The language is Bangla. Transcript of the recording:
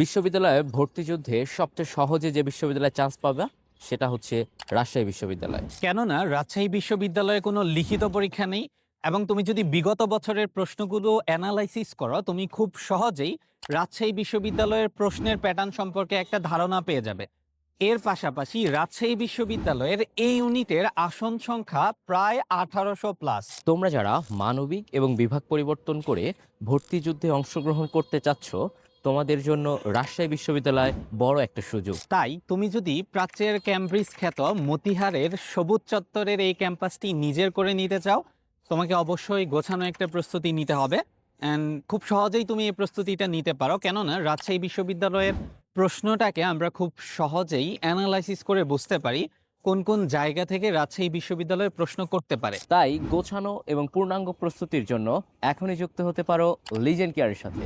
বিশ্ববিদ্যালয়ে ভর্তি যুদ্ধে সবচেয়ে সহজে যে বিশ্ববিদ্যালয়ে চান্স পাবে সেটা হচ্ছে রাজশাহী বিশ্ববিদ্যালয়। কেননা রাজশাহী বিশ্ববিদ্যালয়ে কোনো লিখিত পরীক্ষা নেই এবং তুমি যদি বিগত বছরের প্রশ্নগুলো অ্যানালাইসিস করো তুমি খুব সহজেই রাজশাহী বিশ্ববিদ্যালয়ের প্রশ্নের প্যাটার্ন সম্পর্কে একটা ধারণা পেয়ে যাবে। এর পাশাপাশি রাজশাহী বিশ্ববিদ্যালয়ের এই ইউনিটের আসন সংখ্যা প্রায় আঠারোশো প্লাস তোমরা যারা মানবিক এবং বিভাগ পরিবর্তন করে ভর্তি যুদ্ধে অংশগ্রহণ করতে চাচ্ছ তোমাদের জন্য রাজশাহী বিশ্ববিদ্যালয় বড় একটা সুযোগ। তাই তুমি যদি প্রাচ্যের ক্যামব্রিজ খ্যাত মতিহারের সবুজ চত্বরের এই ক্যাম্পাসটি নিজের করে নিতে চাও তোমাকে অবশ্যই গোছানো একটা প্রস্তুতি নিতে হবে। অ্যান্ড খুব সহজেই তুমি এই প্রস্তুতিটা নিতে পারো। কেননা রাজশাহী বিশ্ববিদ্যালয়ের প্রশ্নটাকে আমরা খুব সহজেই অ্যানালাইসিস করে বুঝতে পারি কোন কোন জায়গা থেকে রাজশাহী বিশ্ববিদ্যালয়ের প্রশ্ন করতে পারে। তাই গোছানো এবং পূর্ণাঙ্গ প্রস্তুতির জন্য এখনই যুক্ত হতে পারো লিজেন্ড কেয়ারের সাথে।